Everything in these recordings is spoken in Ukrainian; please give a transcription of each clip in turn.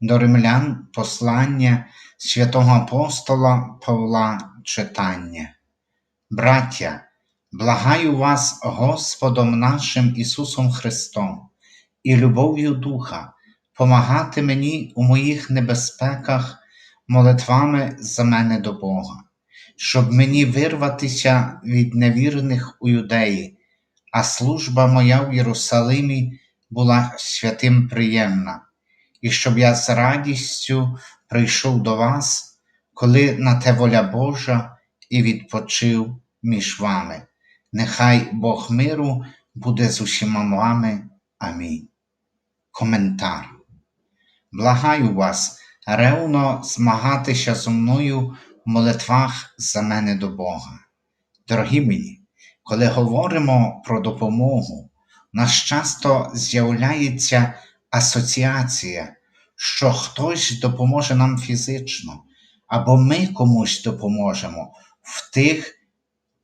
До римлян послання святого апостола Павла читання. Браття, благаю вас Господом нашим Ісусом Христом і любов'ю Духа помагати мені у моїх небезпеках молитвами за мене до Бога, щоб мені вирватися від невірних у юдеї, а служба моя в Єрусалимі була святим приємна і щоб я з радістю прийшов до вас, коли на те воля Божа і відпочив між вами. Нехай Бог миру буде з усіма вами. Амінь. Коментар. Благаю вас ревно змагатися зо мною в молитвах за мене до Бога. Дорогі мені, коли говоримо про допомогу, нас часто з'являється асоціація, що хтось допоможе нам фізично, або ми комусь допоможемо в тих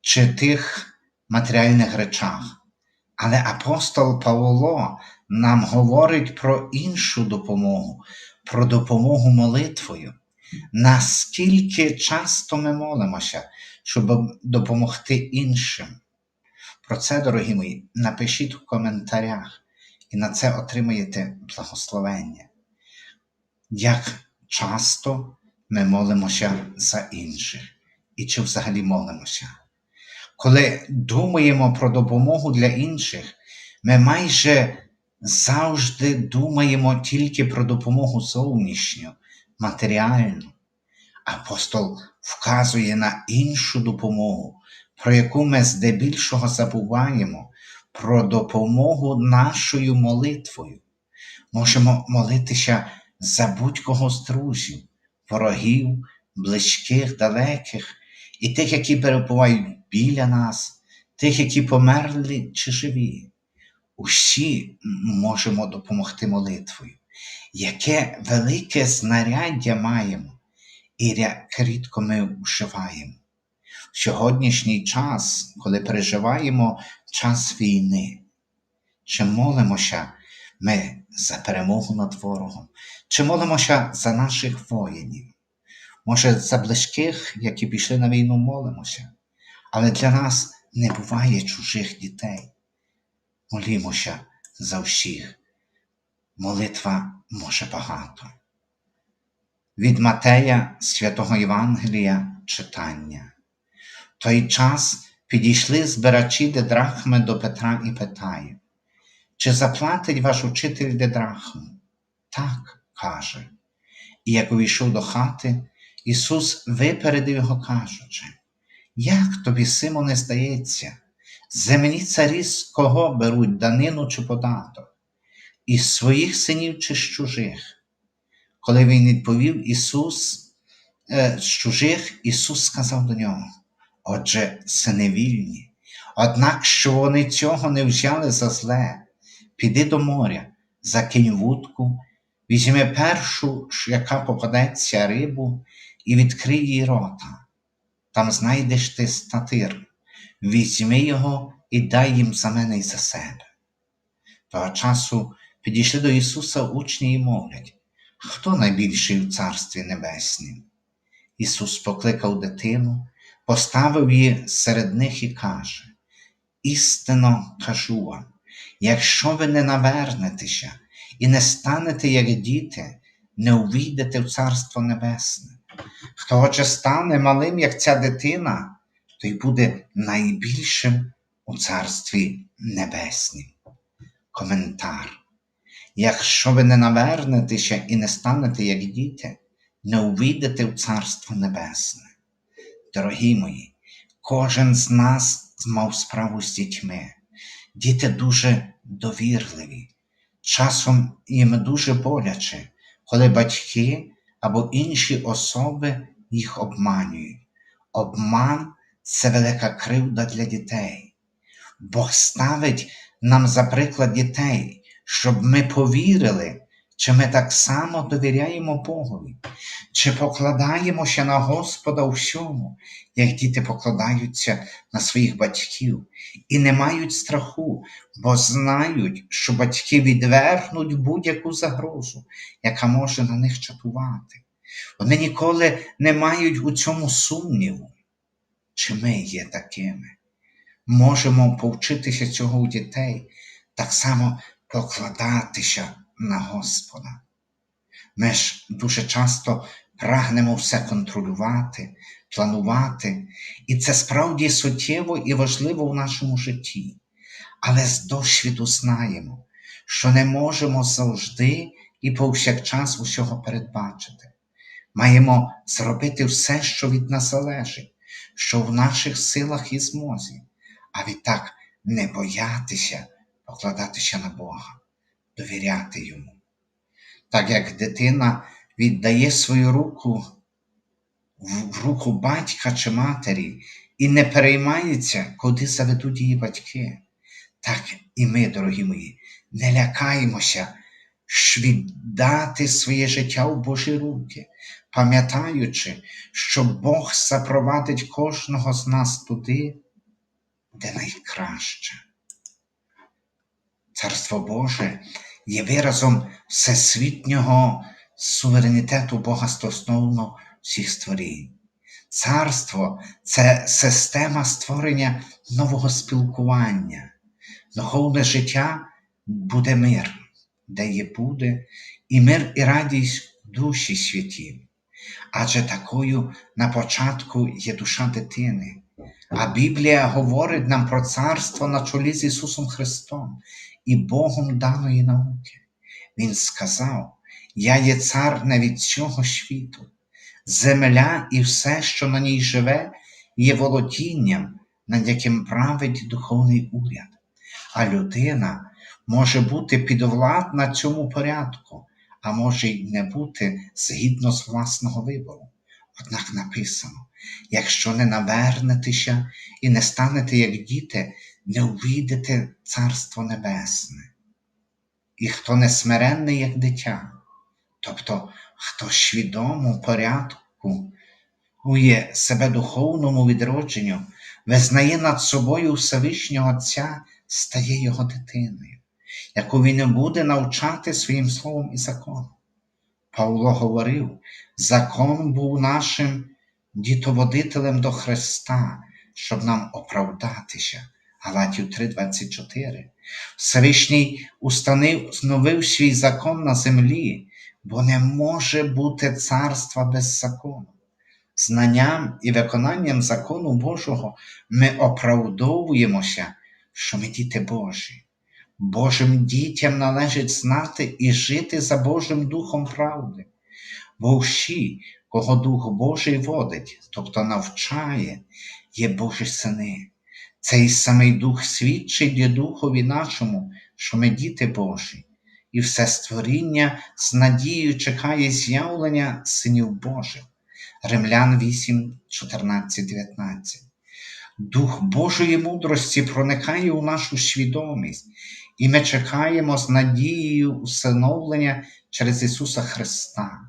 чи тих матеріальних речах. Але апостол Павло нам говорить про іншу допомогу, про допомогу молитвою. Наскільки часто ми молимося, щоб допомогти іншим? Про це, дорогі мої, напишіть в коментарях і на це отримаєте благословення. Як часто ми молимося за інших і чи взагалі молимося? Коли думаємо про допомогу для інших, ми майже завжди думаємо тільки про допомогу зовнішню, матеріальну. Апостол вказує на іншу допомогу, про яку ми здебільшого забуваємо, про допомогу нашою молитвою. Можемо молитися за будь-кого з друзів, ворогів, близьких, далеких, і тих, які перебувають біля нас, тих, які померли чи живі. Усі можемо допомогти молитвою. Яке велике знаряддя маємо, і як рідко ми вживаємо. В сьогоднішній час, коли переживаємо час війни, чи молимося ми за перемогу над ворогом, чи молимося за наших воїнів? Може, за близьких, які пішли на війну, молимося, але для нас не буває чужих дітей. Молімося за всіх. Молитва може багато. Від Матея Святого Євангелія читання. Той час підійшли збирачі дедрахми до Петра і питають, чи заплатить ваш учитель дедрахму? Так, каже. І як увійшов до хати, Ісус випередив його, кажучи, як тобі, Симоне, здається, земні царі з кого беруть данину чи податок, із своїх синів чи з чужих? Коли він відповів Ісус е, з чужих, Ісус сказав до нього, отже, сини вільні, однак що вони цього не взяли за зле, піди до моря, закинь вудку, візьми першу, яка попадеться рибу, і відкрий їй рота. Там знайдеш ти статир, візьми його і дай їм за мене і за себе. Того часу підійшли до Ісуса учні і мовлять, хто найбільший у Царстві Небеснім? Ісус покликав дитину, поставив її серед них і каже: Істинно кажу вам, якщо ви не навернетеся і не станете, як діти, не увійдете в Царство Небесне. Хто отже стане малим, як ця дитина, той буде найбільшим у Царстві Небеснім. Коментар. Якщо ви не навернетеся і не станете, як діти, не увійдете в Царство Небесне. Дорогі мої, кожен з нас мав справу з дітьми. Діти дуже довірливі. Часом їм дуже боляче, коли батьки або інші особи їх обманюють. Обман це велика кривда для дітей. Бог ставить нам за приклад дітей, щоб ми повірили, чи ми так само довіряємо Богові, чи покладаємося на Господа у всьому, як діти покладаються на своїх батьків і не мають страху, бо знають, що батьки відвергнуть будь-яку загрозу, яка може на них чатувати. Вони ніколи не мають у цьому сумніву, чи ми є такими. Можемо повчитися цього у дітей, так само покладатися на Господа. Ми ж дуже часто прагнемо все контролювати, планувати, і це справді суттєво і важливо в нашому житті. Але з досвіду знаємо, що не можемо завжди і повсякчас усього передбачити. Маємо зробити все, що від нас залежить, що в наших силах і змозі, а відтак не боятися покладатися на Бога, довіряти Йому. Так як дитина віддає свою руку в руку батька чи матері і не переймається, куди заведуть її батьки. Так і ми, дорогі мої, не лякаємося віддати своє життя в Божі руки, пам'ятаючи, що Бог запровадить кожного з нас туди, де найкраще. Царство Боже є виразом всесвітнього суверенітету Бога стосовно всіх створінь. Царство це система створення нового спілкування, духовне життя буде мир, де є буде, і мир і радість душі святі. Адже такою на початку є душа дитини. А Біблія говорить нам про царство на чолі з Ісусом Христом і Богом даної науки. Він сказав: Я є цар не від цього світу. Земля і все, що на ній живе, є володінням, над яким править духовний уряд. А людина може бути підвладна цьому порядку, а може й не бути згідно з власного вибору. Однак написано: якщо не навернетеся і не станете, як діти, не увійдете Царство Небесне. І хто не смиренний, як дитя, тобто хто свідомо порядку ує себе духовному відродженню, визнає над собою Всевишнього Отця, стає його дитиною, яку він буде навчати своїм словом і законом. Павло говорив, закон був нашим дітоводителем до Христа, щоб нам оправдатися. Галатів 3:24. Всевишній установив свій закон на землі, бо не може бути царства без закону. Знанням і виконанням закону Божого ми оправдовуємося, що ми діти Божі. Божим дітям належить знати і жити за Божим Духом правди, бо всі, кого Дух Божий водить, тобто навчає, є Божі сини. Цей самий Дух свідчить для Духові нашому, що ми діти Божі, і все створіння з надією чекає з'явлення синів Божих. Римлян 8, 14, 19. Дух Божої мудрості проникає у нашу свідомість, і ми чекаємо з надією усиновлення через Ісуса Христа.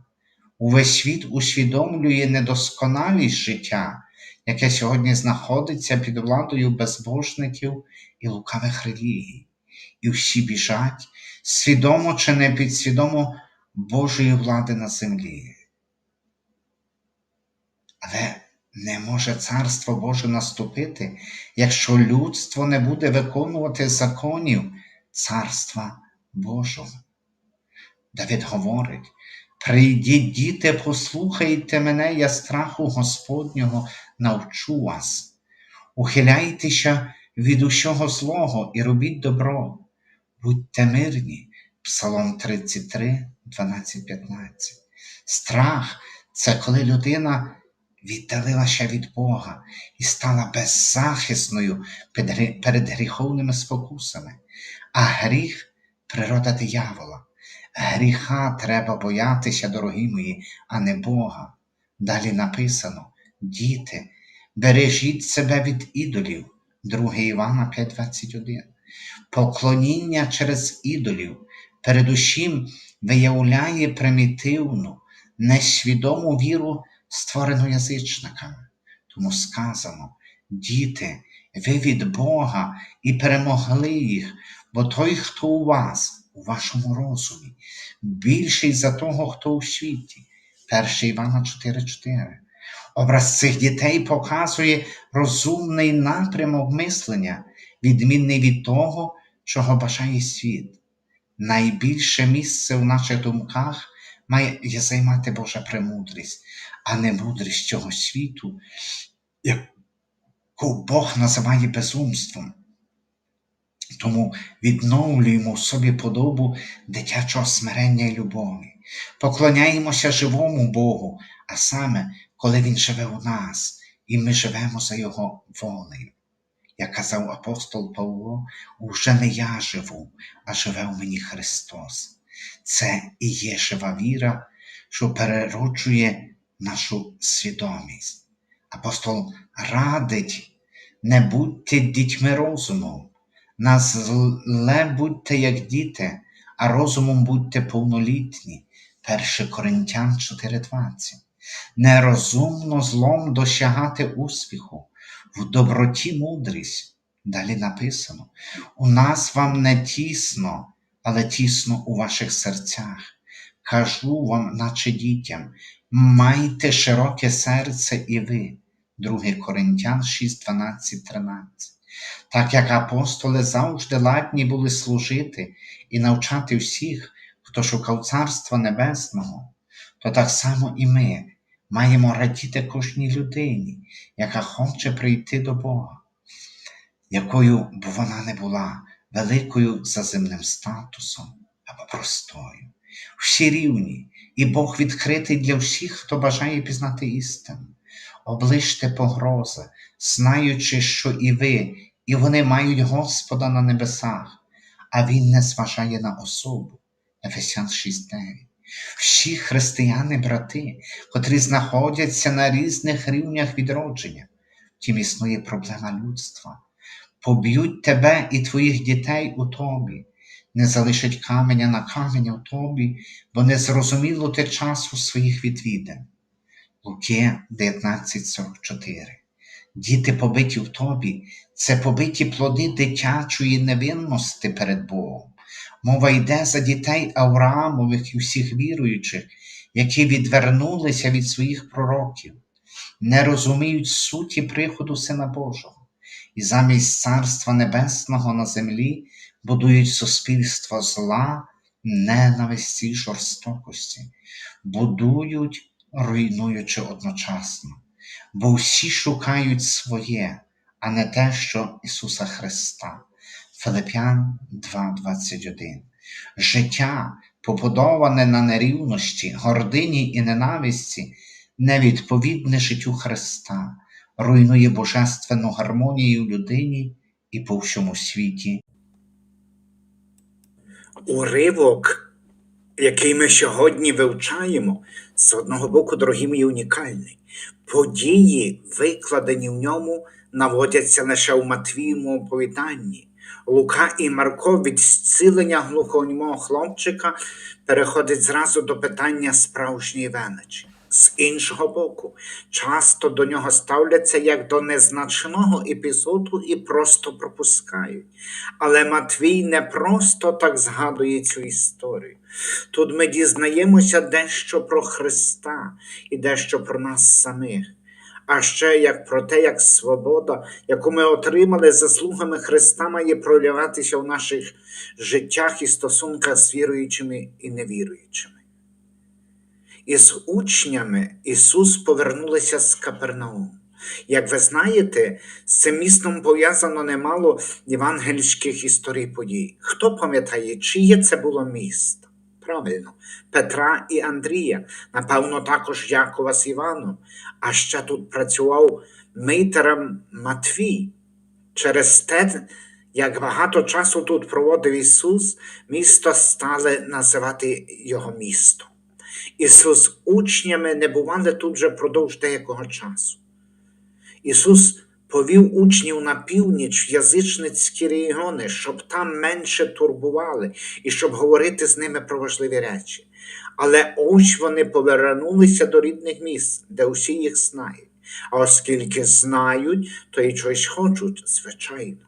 Увесь світ усвідомлює недосконалість життя, яке сьогодні знаходиться під владою безбожників і лукавих релігій, і всі біжать, свідомо чи не підсвідомо Божої влади на землі. Але не може Царство Боже наступити, якщо людство не буде виконувати законів Царства Божого. Давид говорить, Прийдіть, діти, послухайте мене, я страху Господнього навчу вас. Ухиляйтеся від усього злого і робіть добро, будьте мирні. Псалом 33, 12, 15. Страх це коли людина віддалилася від Бога і стала беззахисною перед гріховними спокусами, а гріх природа диявола. Гріха треба боятися, дорогі мої, а не Бога. Далі написано: Діти, бережіть себе від ідолів. 2 Івана 5:21. Поклоніння через ідолів передусім виявляє примітивну, несвідому віру, створену язичниками. Тому сказано, діти, ви від Бога і перемогли їх, бо той, хто у вас, у вашому розумі, більший за того, хто у світі. 1 Івана 4,4. Образ цих дітей показує розумний напрямок мислення, відмінний від того, чого бажає світ. Найбільше місце в наших думках має займати Божа премудрість, а не мудрість цього світу, яку Бог називає безумством. Тому відновлюємо в собі подобу дитячого смирення і любові, поклоняємося живому Богу, а саме, коли Він живе у нас, і ми живемо за Його волею. Як казав апостол Павло, уже не я живу, а живе у мені Христос. Це і є жива віра, що перероджує нашу свідомість. Апостол радить, не будьте дітьми розуму, на зле будьте як діти, а розумом будьте повнолітні. 1 Коринтян 4:20. Нерозумно злом досягати успіху, в доброті мудрість. Далі написано: у нас вам не тісно, але тісно у ваших серцях. Кажу вам, наче дітям, майте широке серце і ви. 2 Коринтян 6, 12, 13. Так як апостоли завжди ладні були служити і навчати всіх, хто шукав Царства Небесного, то так само і ми маємо радіти кожній людині, яка хоче прийти до Бога, якою б вона не була великою за земним статусом або простою. Всі рівні, і Бог відкритий для всіх, хто бажає пізнати істину. Оближте погрози, знаючи, що і ви, і вони мають Господа на небесах, а Він не зважає на особу. Ефесян 6.9. Всі християни, брати, котрі знаходяться на різних рівнях відродження, втім існує проблема людства. Поб'ють тебе і твоїх дітей у тобі, не залишать каменя на каменя у тобі, бо не зрозуміло те часу своїх відвідин. Луки 19,44 Діти побиті в тобі, це побиті плоди дитячої невинності перед Богом. Мова йде за дітей Авраамових і всіх віруючих, які відвернулися від своїх пророків, не розуміють суті приходу Сина Божого, і замість Царства Небесного на землі будують суспільство зла, ненависті жорстокості, будують, руйнуючи одночасно, бо всі шукають своє, а не те, що Ісуса Христа. Филип'ян 2:21. Життя, побудоване на нерівності, гордині і ненависті, невідповідне життю Христа, руйнує божественну гармонію людині і по всьому світі. Уривок, який ми сьогодні вивчаємо, з одного боку, дорогі мої, унікальний. Події, викладені в ньому, наводяться лише у Матвієму оповіданні. Лука і Марко від зцілення глухонімого хлопчика переходить зразу до питання справжньої величі. З іншого боку, часто до нього ставляться як до незначного епізоду і просто пропускають. Але Матвій не просто так згадує цю історію. Тут ми дізнаємося дещо про Христа і дещо про нас самих а ще як про те, як свобода, яку ми отримали заслугами Христа, має проявлятися в наших життях і стосунках з віруючими і невіруючими. Із учнями Ісус повернулися з Капернауму. Як ви знаєте, з цим містом пов'язано немало євангельських історій подій. Хто пам'ятає, чиє це було місто? Правильно, Петра і Андрія, напевно, також Якова з Іваном, а ще тут працював митерем Матвій. Через те, як багато часу тут проводив Ісус, місто стали називати Його місто. Ісус учнями не бували тут вже продовж деякого часу. Ісус повів учнів на північ язичницькі регіони, щоб там менше турбували і щоб говорити з ними про важливі речі. Але ось вони повернулися до рідних місць, де усі їх знають. А оскільки знають, то й чогось хочуть, звичайно.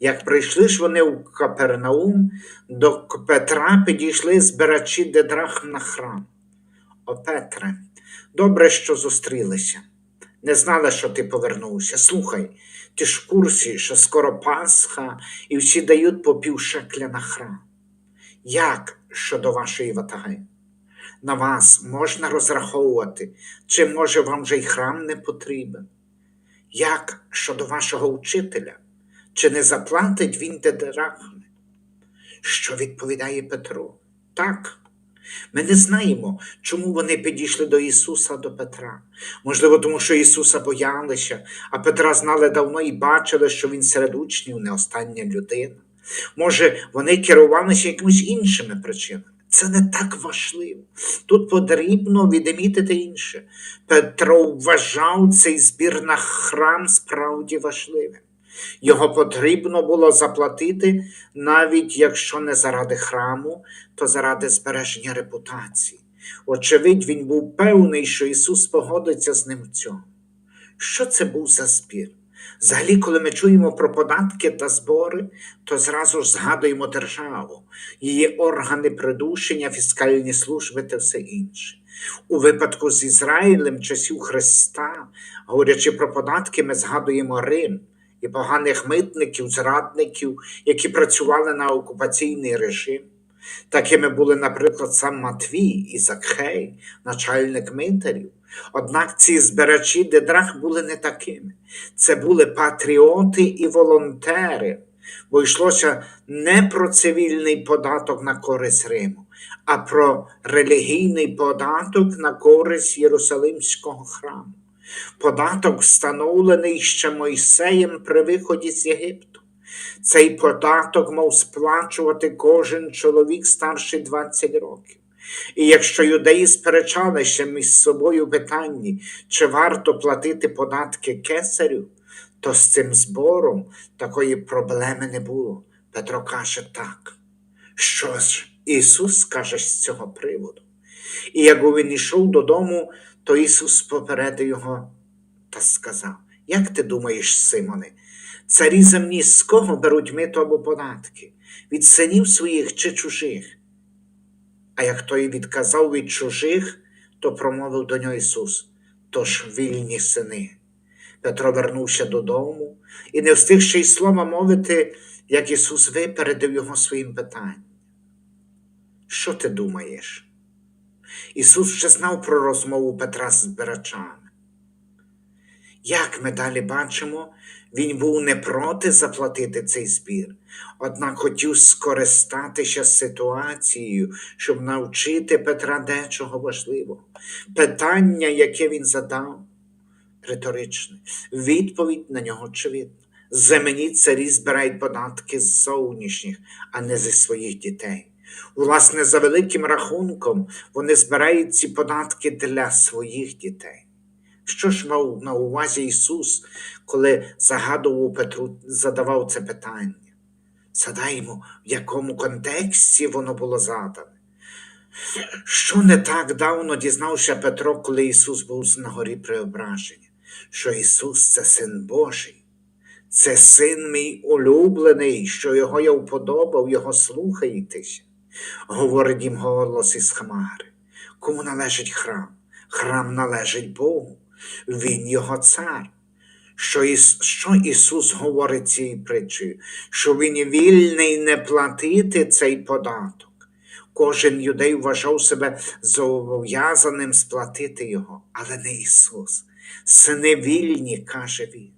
Як прийшли ж вони в Капернаум, до Петра підійшли збирачі дедрахм на храм. О Петре, добре, що зустрілися. Не знала, що ти повернувся. Слухай, ти ж в курсі, що скоро Пасха і всі дають по пів шекля на храм. Як щодо вашої ватаги? На вас можна розраховувати, чи може вам вже й храм не потрібен? Як щодо вашого учителя? Чи не заплатить він дедрахми? Що відповідає Петро? Так. Ми не знаємо, чому вони підійшли до Ісуса до Петра. Можливо, тому що Ісуса боялися, а Петра знали давно і бачили, що Він серед учнів не остання людина. Може, вони керувалися якимись іншими причинами. Це не так важливо. Тут потрібно відмітити інше. Петро вважав цей збір на храм справді важливим. Його потрібно було заплатити, навіть якщо не заради храму, то заради збереження репутації. Очевидь, він був певний, що Ісус погодиться з ним в цьому. Що це був за збір? Взагалі, коли ми чуємо про податки та збори, то зразу ж згадуємо державу, її органи придушення, фіскальні служби та все інше. У випадку з Ізраїлем часів Христа, говорячи про податки, ми згадуємо Рим і поганих митників, зрадників, які працювали на окупаційний режим. Такими були, наприклад, сам Матвій і Закхей, начальник митарів. Однак ці збирачі дедрах були не такими. Це були патріоти і волонтери, бо йшлося не про цивільний податок на користь Риму, а про релігійний податок на користь Єрусалимського храму. Податок встановлений ще Мойсеєм при виході з Єгипту. Цей податок мав сплачувати кожен чоловік старший 20 років. І якщо юдеї сперечалися між собою питанні, чи варто платити податки кесарю, то з цим збором такої проблеми не було. Петро каже так. Що ж Ісус каже з цього приводу? І як він йшов додому, то Ісус попередив його та сказав: Як ти думаєш, Симоне, царі земні з кого беруть мито або податки? Від синів своїх чи чужих? А як той відказав від чужих, то промовив до нього Ісус, тож вільні сини. Петро вернувся додому і не встиг ще й слова мовити, як Ісус випередив його своїм питанням. Що ти думаєш? Ісус вже знав про розмову Петра з збирачами. Як ми далі бачимо, він був не проти заплатити цей збір, однак хотів скористатися ситуацією, щоб навчити Петра дечого важливого. Питання, яке він задав, риторичне, відповідь на нього очевидна. Земні царі збирають податки з зовнішніх, а не зі своїх дітей. Власне, за великим рахунком, вони збирають ці податки для своїх дітей. Що ж мав на увазі Ісус, коли загадував Петру, задавав це питання? Згадаємо, в якому контексті воно було задане. Що не так давно дізнався Петро, коли Ісус був на горі преображення, що Ісус це Син Божий, це син мій улюблений, що його я вподобав, його слухаєтеся, говорить їм голос із Хмари. Кому належить храм? Храм належить Богу, Він його цар. Що, Іс, що Ісус говорить цією притчею? Що Він вільний не платити цей податок. Кожен юдей вважав себе зобов'язаним сплатити його, але не Ісус. Сини вільні, каже Він.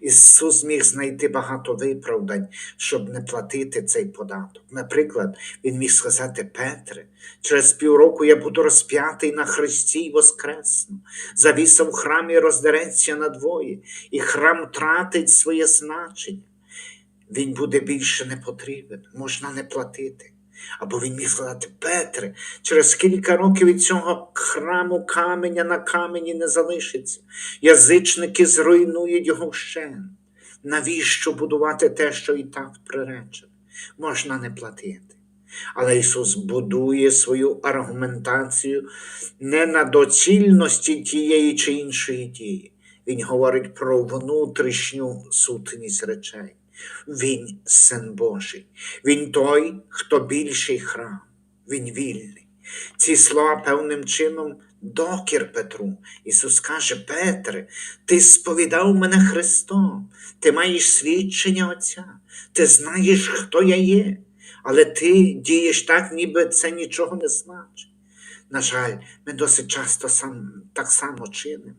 Ісус міг знайти багато виправдань, щоб не платити цей податок. Наприклад, Він міг сказати Петре, через півроку я буду розп'ятий на хресті й воскресну. Завіса в храмі роздереться надвоє, і храм тратить своє значення. Він буде більше не потрібен, можна не платити. Або він міг сказати, Петре, через кілька років від цього храму каменя на камені не залишиться. Язичники зруйнують його вщент. Навіщо будувати те, що і так приречено? Можна не платити. Але Ісус будує свою аргументацію не на доцільності тієї чи іншої дії. Він говорить про внутрішню сутність речей. Він син Божий. Він той, хто більший храм. Він вільний. Ці слова певним чином докір Петру. Ісус каже: Петре, ти сповідав мене Христом, ти маєш свідчення Отця, ти знаєш, хто я є, але ти дієш так, ніби це нічого не значить. На жаль, ми досить часто сам, так само чинимо.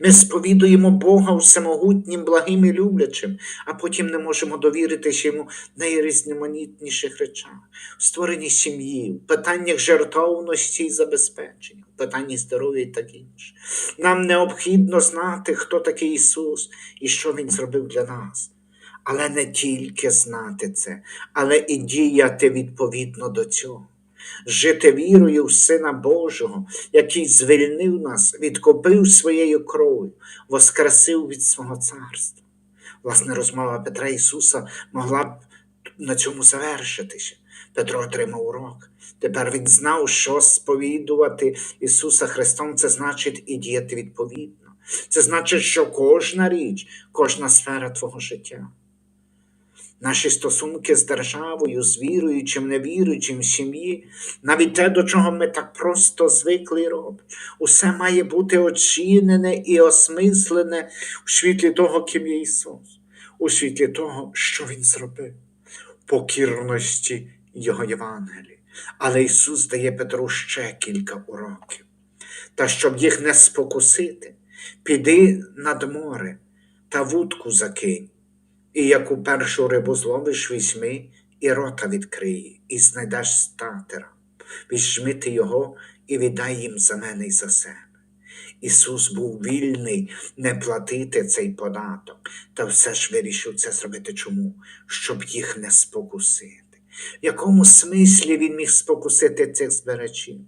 Ми сповідуємо Бога всемогутнім, благим і люблячим, а потім не можемо довіритися йому найрізноманітніших речах, в створенні сім'ї, в питаннях жертовності і забезпечення, в питанні здоров'я і так інше. Нам необхідно знати, хто такий Ісус і що Він зробив для нас. Але не тільки знати це, але і діяти відповідно до цього жити вірою в Сина Божого, який звільнив нас, відкупив своєю кров'ю, воскресив від свого царства. Власне, розмова Петра Ісуса могла б на цьому завершитися. Петро отримав урок. Тепер він знав, що сповідувати Ісуса Христом, це значить і діяти відповідно. Це значить, що кожна річ, кожна сфера твого життя. Наші стосунки з державою, з віруючим, невіруючим, сім'ї, навіть те, до чого ми так просто звикли робимо, усе має бути оцінене і осмислене у світлі того, ким є Ісус, у світлі того, що Він зробив, покірності Його Євангелії. Але Ісус дає Петру ще кілька уроків. Та щоб їх не спокусити, піди над море та вудку закинь. І яку першу рибу зловиш, візьми, і рота відкриє, і знайдеш статера. Візьми ти його і віддай їм за мене і за себе. Ісус був вільний не платити цей податок, та все ж вирішив це зробити чому? Щоб їх не спокусити. В якому смислі він міг спокусити цих збирачів?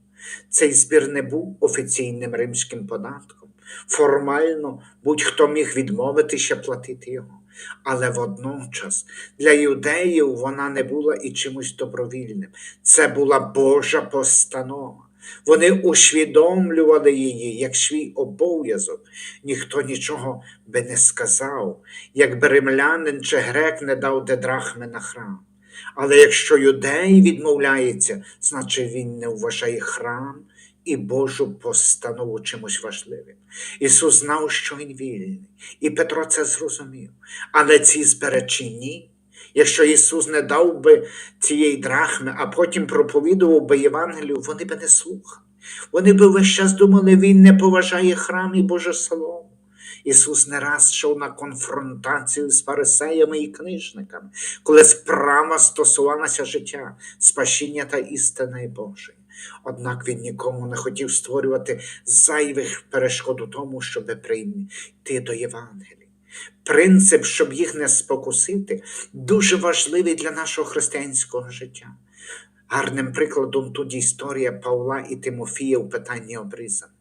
Цей збір не був офіційним римським податком. Формально будь-хто міг відмовитися платити його. Але водночас для юдеїв вона не була і чимось добровільним. Це була Божа постанова. Вони усвідомлювали її як свій обов'язок. Ніхто нічого би не сказав, якби римлянин чи грек не дав дедрахми на храм. Але якщо юдей відмовляється, значить він не вважає храм і Божу постанову чимось важливим. Ісус знав, що Він вільний, і Петро це зрозумів. Але ці зберечі ні. Якщо Ісус не дав би цієї драхми, а потім проповідував би Євангелію, вони би не слухали. Вони би весь час думали, Він не поважає храм і Боже Солому. Ісус не раз йшов на конфронтацію з фарисеями і книжниками, коли справа стосувалася життя, спасіння та істини Божої. Однак він нікому не хотів створювати зайвих перешкод у тому, щоб прийти до Євангелії. Принцип, щоб їх не спокусити, дуже важливий для нашого християнського життя. Гарним прикладом тут історія Павла і Тимофія в питанні обрізання.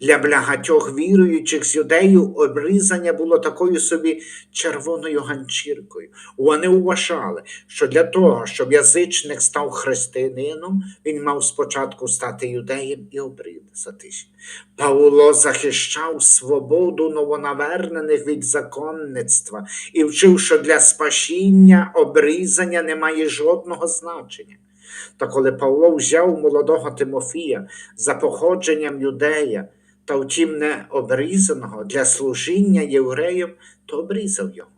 Для багатьох віруючих з юдею обрізання було такою собі червоною ганчіркою. Вони вважали, що для того, щоб язичник став християнином, він мав спочатку стати юдеєм і обрізатись. Павло захищав свободу новонавернених від законництва і вчив, що для спасіння обрізання не має жодного значення. Та коли Павло взяв молодого Тимофія за походженням юдея, та втім не обрізаного для служіння євреям, то обрізав його.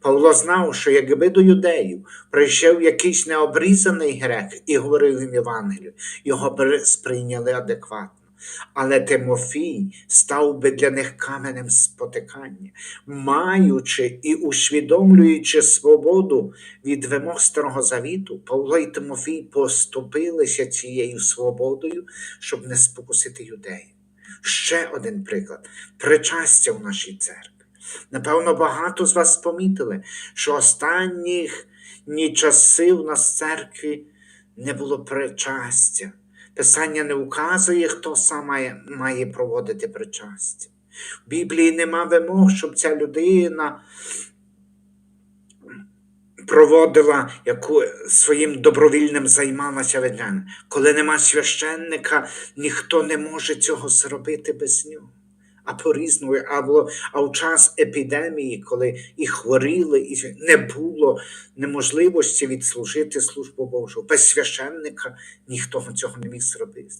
Павло знав, що якби до юдеїв прийшов якийсь необрізаний грек і говорив їм Євангелію, його сприйняли адекватно. Але Тимофій став би для них каменем спотикання, маючи і усвідомлюючи свободу від вимог Старого Завіту, Павло і Тимофій поступилися цією свободою, щоб не спокусити юдеїв. Ще один приклад причастя в нашій церкві. Напевно, багато з вас помітили, що останні часи в нас в церкві не було причастя. Писання не указує, хто сам має, проводити причастя. В Біблії нема вимог, щоб ця людина проводила, яку своїм добровільним займалася ведення. Коли нема священника, ніхто не може цього зробити без нього. А по-різному, або а в час епідемії, коли і хворіли, і не було неможливості відслужити службу Божу. Без священника ніхто цього не міг зробити.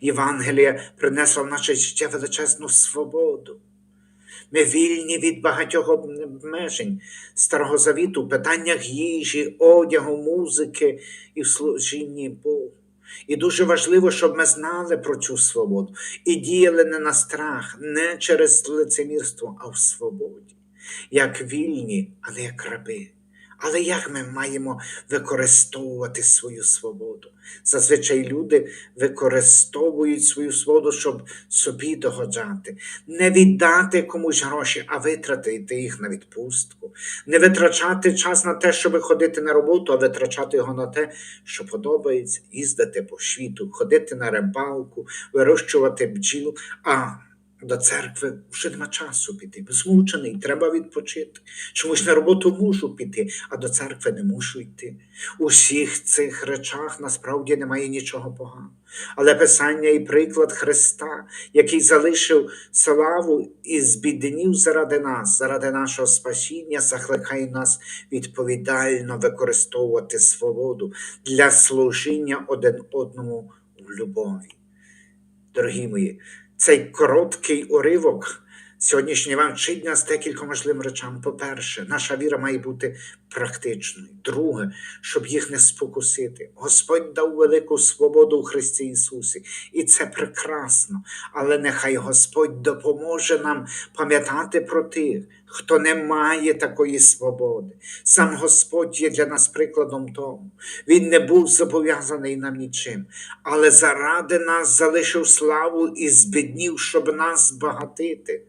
Євангелія принесла в наше життя величезну свободу. Ми вільні від багатьох обмежень Старого Завіту в питаннях їжі, одягу, музики і в служінні Богу. І дуже важливо, щоб ми знали про цю свободу і діяли не на страх, не через лицемірство, а в свободі, як вільні, але як раби. Але як ми маємо використовувати свою свободу? Зазвичай люди використовують свою свободу, щоб собі догоджати, не віддати комусь гроші, а витратити їх на відпустку, не витрачати час на те, щоб ходити на роботу, а витрачати його на те, що подобається, їздити по світу, ходити на рибалку, вирощувати бджіл. А до церкви вже нема часу піти. Змучений, треба відпочити. Чомусь на роботу мушу піти, а до церкви не мушу йти. У всіх цих речах насправді немає нічого поганого. Але Писання і приклад Христа, який залишив славу і збіднів заради нас, заради нашого спасіння, закликає нас відповідально використовувати свободу для служіння один одному в любові. Дорогі мої, цей короткий уривок сьогоднішній вам вчить нас декільком важливим речам. По-перше, наша віра має бути практичною. Друге, щоб їх не спокусити. Господь дав велику свободу у Христі Ісусі, і це прекрасно. Але нехай Господь допоможе нам пам'ятати про тих, хто не має такої свободи. Сам Господь є для нас прикладом тому. Він не був зобов'язаний нам нічим, але заради нас залишив славу і збіднів, щоб нас збагатити.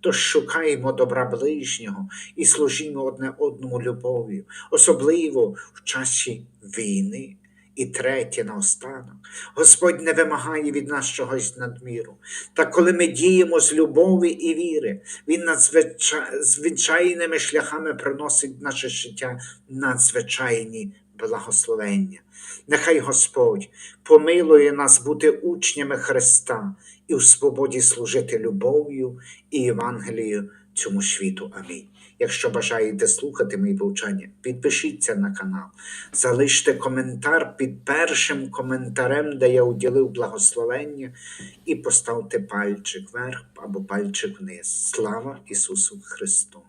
Тож шукаємо добра ближнього і служімо одне одному любов'ю, особливо в часі війни. І третє наостанок. Господь не вимагає від нас чогось надміру. Та коли ми діємо з любові і віри, Він надзвичай- звичайними шляхами приносить наше життя надзвичайні благословення. Нехай Господь помилує нас бути учнями Христа і в свободі служити любов'ю і Євангелією цьому світу. Амінь. Якщо бажаєте слухати мої повчання, підпишіться на канал, залиште коментар під першим коментарем, де я уділив благословення, і поставте пальчик вверх або пальчик вниз. Слава Ісусу Христу!